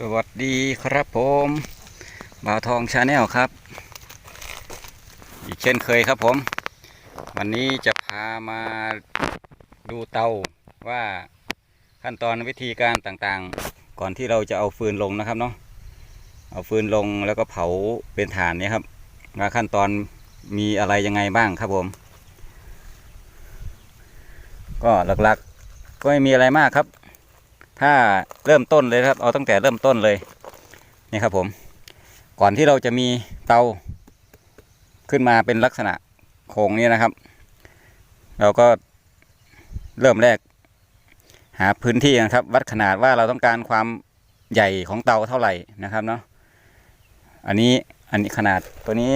สวัสดีครับผมบ่าวทองชาแนลครับ อีกเช่นเคยครับผม วันนี้จะพามาดูเตาว่าขั้นตอนวิธีการต่างๆ ก่อนที่เราจะเอาฟืนลงนะครับเนาะเอาฟืนลงแล้วก็เผาเป็นฐานเนี่ยครับว่าขั้นตอนมีอะไรยังไงบ้างครับผม ก็หลักๆ ก็ไม่มีอะไรมากครับ ถ้าเริ่มต้นเลยครับ เอาตั้งแต่เริ่มต้นเลยนี่ครับผม ก่อนที่เราจะมีเตาขึ้นมาเป็นลักษณะโค้งนี้นะครับ เราก็เริ่มแรก หาพื้นที่นะครับ วัดขนาดว่าเราต้องการความใหญ่ของเตาเท่าไหร่นะครับเนาะอันนี้อันนี้ขนาดตัวนี้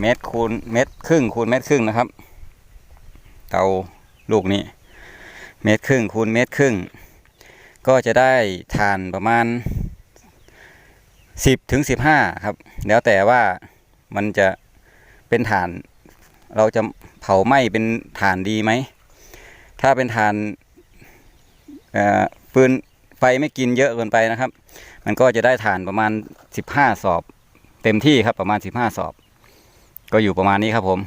เมตรคูณเมตรครึ่งคูณเมตรครึ่งนะครับ เตาลูกนี้ เมตรครึ่งคูณเมตรครึ่ง ก็จะได้ทานประมาณ 10ถึง15 ครับ แล้วแต่ว่ามันจะเป็นฐาน เราจะเผาไหม้เป็นฐานดีไหม ถ้าเป็นฐานเอ่อปืนไฟไม่กินเยอะเกินไปนะครับ มันก็จะได้ฐานประมาณ 15 สอบ เต็มที่ครับประมาณ 15 สอบ ก็อยู่ประมาณนี้ครับผม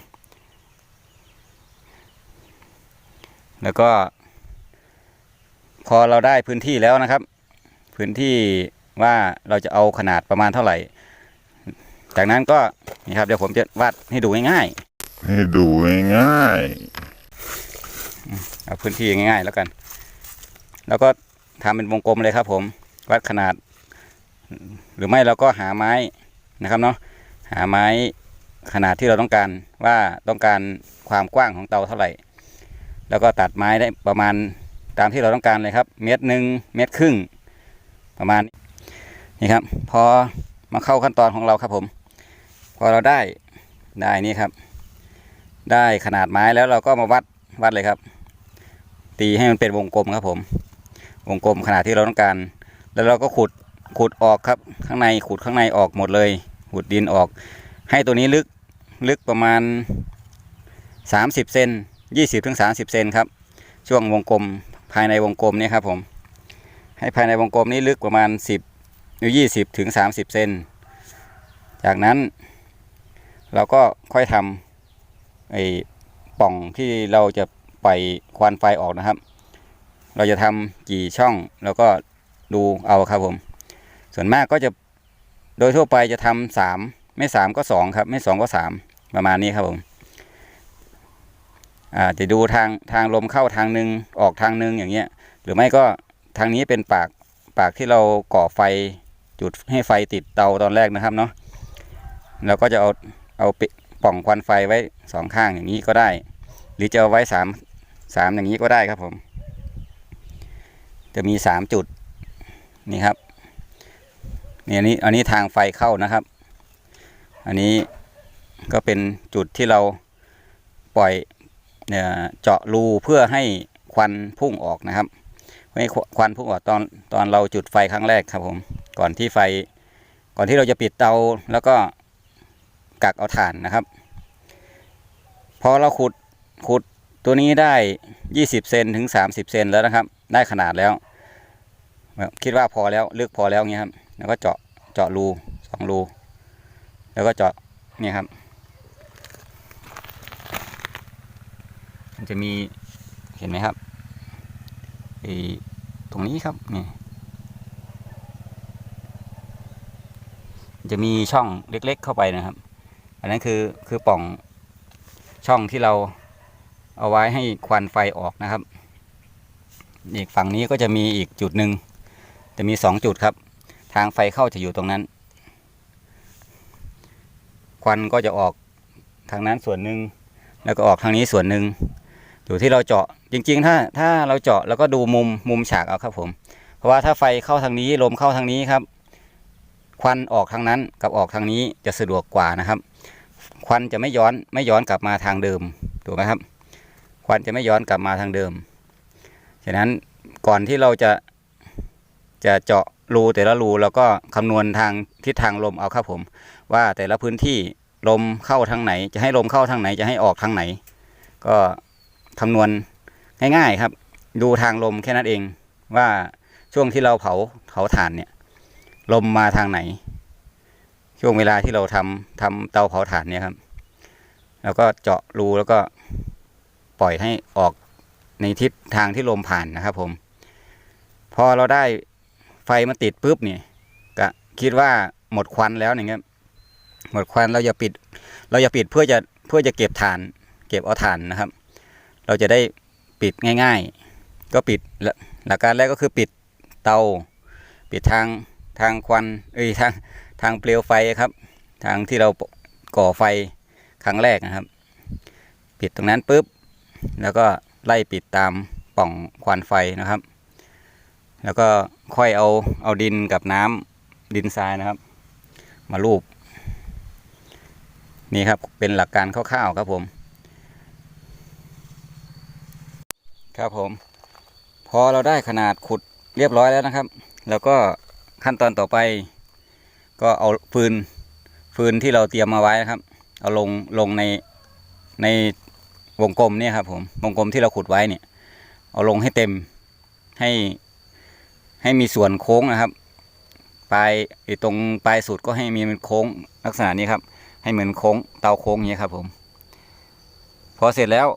แล้วก็ พอเราได้พื้นที่แล้วนะครับ พื้นที่ว่าเราจะเอาขนาดประมาณเท่าไหร่ จากนั้นก็นี่ครับเดี๋ยวผมจะวาดให้ดูง่ายให้ดูง่ายๆเอาพื้นที่ง่ายๆแล้วกัน แล้วก็ทำเป็นวงกลมเลยครับ ผมวัดขนาด หรือไม่เราก็หาไม้นะครับเนาะหาไม้ขนาดที่เราต้องการว่าต้องการความกว้างของเตาเท่าไหร่ แล้วก็ตัดไม้ได้ประมาณ ตามที่เราต้องการเลยครับ เมตรหนึ่งเมตรครึ่ง ประมาณนี้นี่ครับ พอมาเข้าขั้นตอนของเราครับผม พอเราได้ได้นี่ครับ ได้ขนาดไม้แล้วเราก็มาวัดวัดเลยครับ ตีให้มันเป็นวงกลมครับผม วงกลมขนาดที่เราต้องการ แล้วเราก็ขุดขุดออกครับ ข้างในขุดข้างในออกหมดเลย ขุดดินออก ให้ตัวนี้ลึกลึกประมาณ 30 เซน20ถึง30 เซนครับ ช่วงวงกลม ภายในวงกลมนี้ครับผม ให้ภายในวงกลมนี้ลึกประมาณ 10หรือ20ถึง30 เซน จากนั้น เราก็ค่อยทำไอ้ป่องที่เราจะปล่อยควันไฟออกนะครับ เราจะทำกี่ช่องแล้วก็ดูเอาครับผม ส่วนมากก็จะโดยทั่วไปจะทำสามไม่สามก็สองครับ ไม่สองก็สามประมาณนี้ครับผม อ่าจะดูทางทางลมเข้าทางหนึ่งออกทางหนึ่งอย่างเงี้ย หรือไม่ก็ทางนี้เป็นปากปากที่เราก่อไฟจุดให้ไฟติดเตาตอนแรกนะครับเนาะเราก็จะเอาเอาปิป่องควันไฟไว้สองข้างอย่างนี้ก็ได้ หรือจะเอาไว้สามสามอย่างนี้ก็ได้ครับผม จะมีสามจุดนี่ครับนี่อันนี้อันนี้ทางไฟเข้านะครับ อันนี้ก็เป็นจุดที่เราปล่อย เนี่ยเจาะรูเพื่อให้ควันพุ่งออกนะครับให้ควันพุ่งออกตอนตอนเราจุดไฟครั้งแรกครับผมก่อนที่ไฟ ก่อนที่เราจะปิดเตาแล้วก็กักเอาถ่านนะครับ พอเราขุดขุดตัวนี้ได้ 20 เซนถึง 30 เซนแล้วนะครับ ได้ขนาดแล้ว คิดว่าพอแล้วลึกพอแล้วเงี้ยครับ แล้วก็เจาะเจาะรูสองรู แล้วก็เจาะเนี่ยครับ มันจะมีเห็นไหมครับไอตรงนี้ครับนี่จะมีช่องเล็ก ๆ เข้าไปนะครับ อันนั้นคือคือปล่องช่องที่เราเอาไว้ให้ควันไฟออกนะครับ อีกฝั่งนี้ก็จะมีอีกจุดหนึ่งจะมีสองจุดครับ ทางไฟเข้าจะอยู่ตรงนั้น ควันก็จะออกทางนั้นส่วนหนึ่งแล้วก็ออกทางนี้ส่วนหนึ่ง อยู่ที่เราเจาะจริง ๆ ถ้าถ้าเราเจาะแล้วก็ดูมุมมุมฉากเอาครับผม เพราะว่าถ้าไฟเข้าทางนี้ลมเข้าทางนี้ครับ ควันออกทางนั้นกับออกทางนี้จะสะดวกกว่านะครับ ควันจะไม่ย้อนไม่ย้อนกลับมาทางเดิมถูกไหมครับ ควันจะไม่ย้อนกลับมาทางเดิมฉะนั้นก่อนที่เราจะจะเจาะรูแต่ละรูเราก็คำนวณทางทิศทางลมเอาครับผม ว่าแต่ละพื้นที่ลมเข้าทางไหน จะให้ลมเข้าทางไหนจะให้ออกทางไหน ก็ คำนวณง่ายๆครับ ดูทางลมแค่นั้นเอง ว่าช่วงที่เราเผาเผาถ่านเนี่ย ลมมาทางไหน ช่วงเวลาที่เราทำทำเตาเผาถ่านเนี่ยครับ แล้วก็เจาะรูแล้วก็ปล่อยให้ออกในทิศทางที่ลมผ่านนะครับ ผม พอเราได้ไฟมาติดปุ๊บเนี่ยก็คิดว่าหมดควันแล้วอย่างเงี้ยหมดควันเราอย่าปิด เราอย่าปิดเพื่อจะเพื่อจะเก็บถ่าน เก็บเอาถ่านนะครับ เราจะได้ปิดง่ายๆ ก็ปิดหลักกการแรกก็คือปิดเตา ปิดทางทางควันเอ้ยทางทางเปลวไฟครับ ทางที่เราก่อไฟครั้งแรกนะครับ ปิดตรงนั้นปุ๊บ แล้วก็ไล่ปิดตามปล่องควันไฟนะครับ แล้วก็ค่อยเอาเอาดินกับน้ำดินทรายนะครับ มาลูบนี่ครับเป็นหลักการคร่าวๆครับผม ครับผม พอเราได้ขนาดขุดเรียบร้อยแล้วนะครับ แล้วก็ขั้นตอนต่อไป ก็เอาฟืนฟืนที่เราเตรียมมาไว้นะครับ เอาลงลงในในวงกลมเนี่ยครับผมวงกลมที่เราขุดไว้เนี่ย เอาลงให้เต็มให้ให้มีส่วนโค้งนะครับปลายตรงปลายสุดก็ให้มีเป็นโค้งลักษณะนี้ครับ ให้เหมือนโค้งเตาโค้งอย่างนี้ยครับผม พอเสร็จแล้ว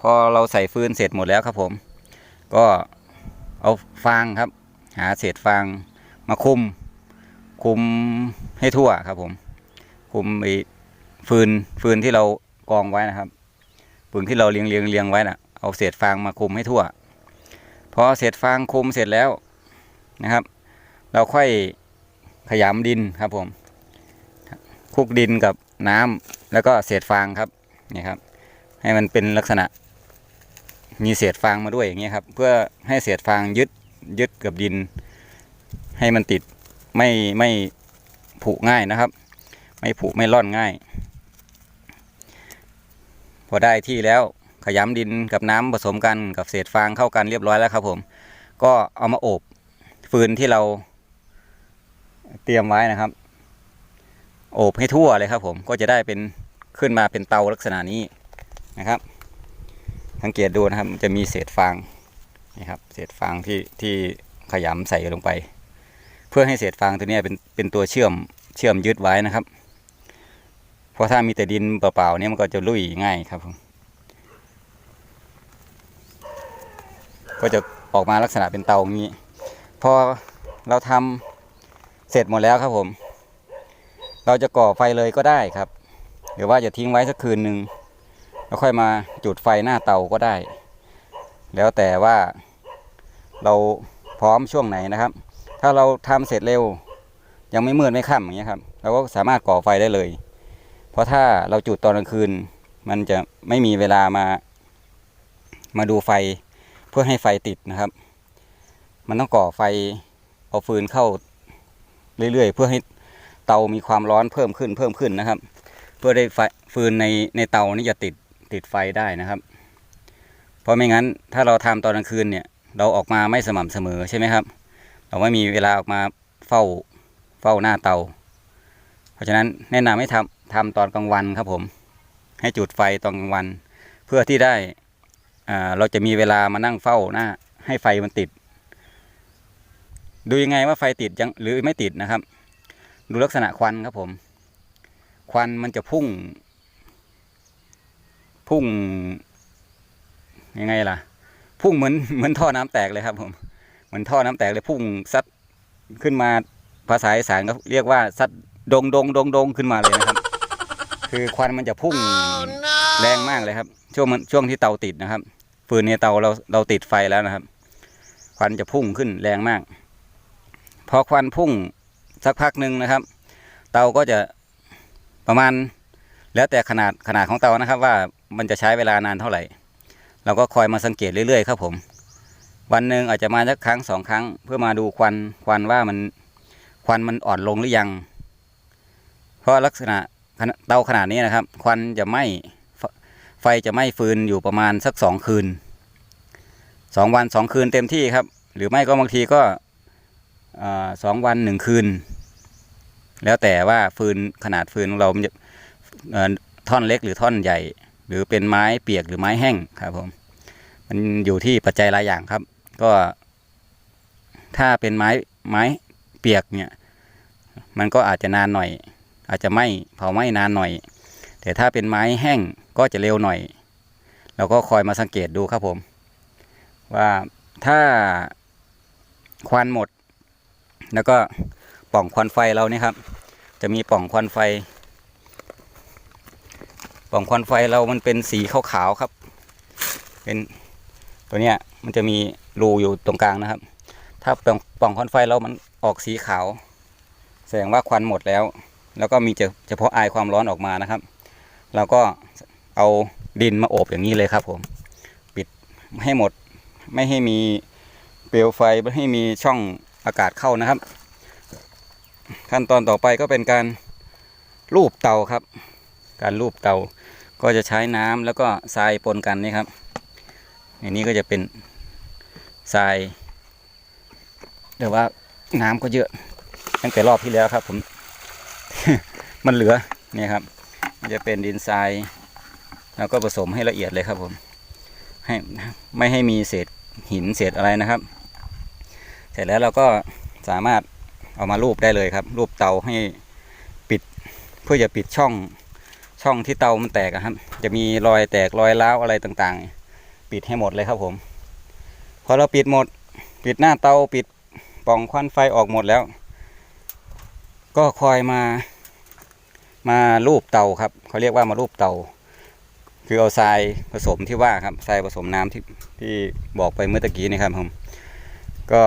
พอเราใส่ฟืนเสร็จหมดแล้วครับผม ก็เอาฟางครับ หาเศษฟางมาคุม คุมให้ทั่วครับผม คุมไอ้ฟืนฟืนที่เรากองไว้นะครับฟืนที่เราเรียงเรียงเรียงไว้น่ะเอาเศษฟางมาคุมให้ทั่ว พอเศษฟางคุมเสร็จแล้วนะครับ เราค่อยขยำดินครับผมคลุกดินกับน้ำแล้วก็เศษฟางครับนี่ครับ ให้มันเป็นลักษณะ มีเศษฟางมาด้วยอย่างเงี้ยครับ เพื่อให้เศษฟางยึดยึดกับดิน ให้มันติดไม่ไม่ผุง่ายนะครับ ไม่ผุไม่ร่อนง่าย พอได้ที่แล้วขยำดินกับน้ำผสมกันกับเศษฟางเข้ากันเรียบร้อยแล้วครับ ผม ก็เอามาอบฟืนที่เราเตรียมไว้นะครับ โอบให้ทั่วเลยครับ ผมก็จะได้เป็นขึ้นมาเป็นเตาลักษณะนี้นะครับ สังเกตดูนะครับ มันจะมีเศษฟางนี่ครับ เศษฟางที่ที่ขยำใส่ลงไป เพื่อให้เศษฟางตัวนี้เป็นเป็นตัวเชื่อมเชื่อมยึดไว้นะครับ เพราะถ้ามีแต่ดินเปล่าๆเนี่ยมันก็จะลุยง่ายครับผมก็จะออกมาลักษณะเป็นเตาอย่างนี้ พอเราทำเสร็จหมดแล้วครับผม เราจะก่อไฟเลยก็ได้ครับหรือว่าจะทิ้งไว้สักคืนหนึ่ง แล้วค่อยมาจุดไฟหน้าเตาก็ได้ แล้วแต่ว่าเราพร้อมช่วงไหนนะครับ ถ้าเราทำเสร็จเร็ว ยังไม่มืดไม่ค่ำอย่างเงี้ยครับเราก็สามารถก่อไฟได้เลย เพราะถ้าเราจุดตอนกลางคืน มันจะไม่มีเวลามา มาดูไฟเพื่อให้ไฟติดนะครับ มันต้องก่อไฟเอาฟืนเข้าเรื่อยๆ เพื่อให้เตามีความร้อนเพิ่มขึ้นเพิ่มขึ้นนะครับ เพื่อได้ไฟฟืนในในเตานี่จะติด ติดไฟได้นะครับ เพราะไม่งั้นถ้าเราทำตอนกลางคืนเนี่ย เราออกมาไม่สม่ำเสมอใช่ไหมครับ เราไม่มีเวลาออกมาเฝ้าเฝ้าหน้าเตา เพราะฉะนั้นแนะนำให้ทำทำตอนกลางวันครับผม ให้จุดไฟตอนกลางวัน เพื่อที่ได้เราจะมีเวลามานั่งเฝ้าหน้า ให้ไฟมันติด ดูยังไงว่าไฟติดยังหรือไม่ติดนะครับ ดูลักษณะควันครับผม ควันมันจะพุ่ง พุ่งยังไงล่ะ พุ่งเหมือนเหมือนท่อน้ำแตกเลยครับ ผมเหมือนท่อน้ำแตกเลยพุ่งซัดขึ้นมาภาษาอีสานก็เรียกว่าซัดดงดงดงดงขึ้นมาเลยนะครับ คือควันมันจะพุ่งแรงมากเลยครับ ช่วงมันช่วงที่เตาติดนะครับฟืนในเตาเราเราติดไฟแล้วนะครับ ควันจะพุ่งขึ้นแรงมาก พอควันพุ่งสักพักหนึ่งนะครับ เตาก็จะประมาณ แล้วแต่ขนาดขนาดของเตานะครับว่า มันจะใช้เวลานานเท่าไหร่ เราก็คอยมาสังเกตเรื่อยๆครับผม วันหนึ่งอาจจะมาสักครั้งสองครั้ง เพื่อมาดูควันควันว่ามันควันมันอ่อนลงหรือยัง เพราะลักษณะเตาขนาดนี้นะครับ ควันจะไหม้ไฟจะไหม้ฟืนอยู่ประมาณสักสองคืนสองวันสองคืนเต็มที่ครับ หรือไม่ก็บางทีก็สองวันหนึ่งคืน แล้วแต่ว่าฟืนขนาดฟืนของเรามันจะท่อนเล็กหรือท่อนใหญ่ หรือเป็นไม้เปียกหรือไม้แห้งครับผม มันอยู่ที่ปัจจัยหลายอย่างครับ ก็ ถ้าเป็นไม้ไม้เปียกเนี่ย มันก็อาจจะนานหน่อย อาจจะไหม้เผาไหม้นานหน่อย แต่ถ้าเป็นไม้แห้งก็จะเร็วหน่อยเราก็คอยมาสังเกตดูครับผม ว่าถ้าควันหมด แล้วก็ปล่องควันไฟเราเนี่ยครับ จะมีปล่องควันไฟ ปล่องควันไฟเรามันเป็นสีขาวๆครับ เป็นตัวเนี้ยมันจะมีรูอยู่ตรงกลางนะครับ ถ้าปล่องปล่องควันไฟเรามันออกสีขาว แสดงว่าควันหมดแล้ว แล้วก็มีเฉเฉพาะไอายความร้อนออกมานะครับ เราก็เอาดินมาโอบอย่างนี้เลยครับ ผม ปิดให้หมด ไม่ให้มีเปลวไฟไม่ให้มีช่องอากาศเข้านะครับ ขั้นตอนต่อไปก็เป็นการรูปเตาครับ การรูปเตา ก็จะใช้น้ำแล้วก็ทรายปนกันนี่ครับในนี้ก็จะเป็นทรายแต่ว่าน้ำก็เยอะตั้งแต่รอบที่แล้วครับ ผม มันเหลือเนี่ยครับจะเป็นดินทรายแล้วก็ผสมให้ละเอียดเลยครับผม ให้ไม่ให้มีเศษหินเศษอะไรนะครับ เสร็จแล้วเราก็สามารถเอามารูปได้เลยครับ รูปเตาให้ปิดเพื่อจะปิดช่อง ช่องที่เตามันแตกอะครับ จะมีรอยแตกรอยร้าวอะไรต่างๆ ปิดให้หมดเลยครับผม พอเราปิดหมด ปิดหน้าเตาปิดปล่องควันไฟออกหมดแล้ว ก็คอยมา มารูปเตาครับเขาเรียกว่ามารูปเตา คือเอาทรายผสมที่ว่าครับทรายผสมน้ำที่ที่บอกไปเมื่อตะกี้นี่ครับผมก็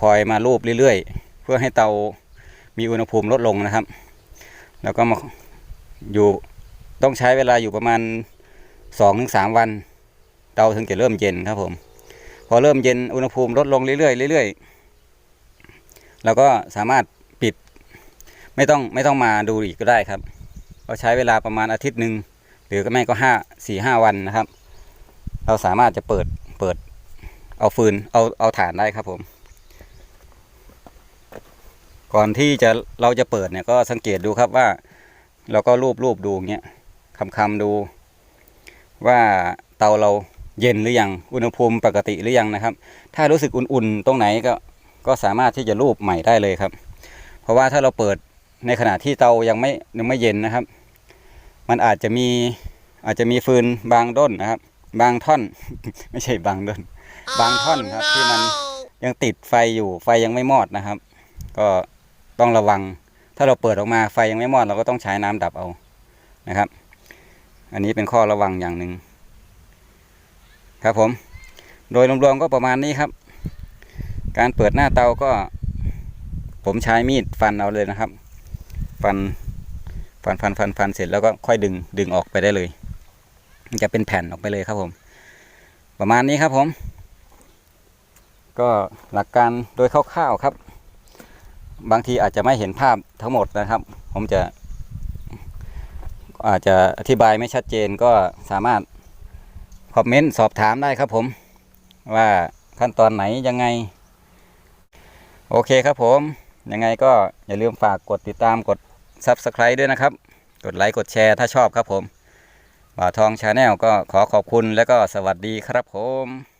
คอยมารูปเรื่อยๆ เพื่อให้เตามีอุณหภูมิลดลงนะครับ แล้วก็มาอยู่ ต้องใช้เวลาอยู่ประมาณสองถึงสามวันเตาถึงจะเริ่มเย็นครับผม พอเริ่มเย็นอุณหภูมิลดลงเรื่อยๆเรื่อยๆเราก็สามารถปิด ไม่ต้องไม่ต้องมาดูอีกก็ได้ครับก็ใช้เวลาประมาณอาทิตย์หนึ่งหรือก็ไม่ก็ห้าสี่ห้าวันนะครับ เราสามารถจะเปิดเปิด เอาฟืนเอาเอาถ่านได้ครับผม ก่อนที่จะเราจะเปิดเนี่ยก็สังเกตดูครับว่า เราก็รูปรูปดูอย่างเงี้ย คำคำๆดู ว่าเตาเราเย็นหรือยังอุณหภูมิปกติหรือยังนะครับ ถ้ารู้สึกอุ่นๆ ตรงไหนก็ก็สามารถที่จะรูปใหม่ได้เลยครับ เพราะว่าถ้าเราเปิดในขณะที่เตายังไม่ยังไม่เย็นนะครับ มันอาจจะมีอาจจะมีฟืนบางด้นนะครับ บางท่อน ไม่ใช่บางด้น บางท่อนครับ ที่มันยังติดไฟอยู่ไฟยังไม่มอดนะครับ ก็ต้องระวัง ถ้าเราเปิดออกมาไฟยังไม่มอดเราก็ต้องใช้น้ำดับเอานะครับ อันนี้เป็นข้อระวังอย่างหนึ่งครับผม โดยรวมๆก็ประมาณนี้ครับ การเปิดหน้าเตาก็ ผมใช้มีดฟันเอาเลยนะครับ ฟันฟันฟันฟันฟันเสร็จแล้วก็ค่อยดึงดึงออกไปได้เลย จะเป็นแผ่นออกไปเลยครับผม ประมาณนี้ครับผม ก็หลักการโดยคร่าวๆครับ บางทีอาจจะไม่เห็นภาพทั้งหมดนะครับ ผมจะ อาจจะอธิบายไม่ชัดเจนก็สามารถคอมเมนต์สอบถามได้ครับผม ว่าขั้นตอนไหนยังไง โอเคครับผม ยังไงก็อย่าลืมฝากกดติดตามกด Subscribe ด้วยนะครับ กดไลค์กดแชร์ถ้าชอบครับผมบ่าวทองชาแนลก็ขอขอบคุณและก็สวัสดีครับผม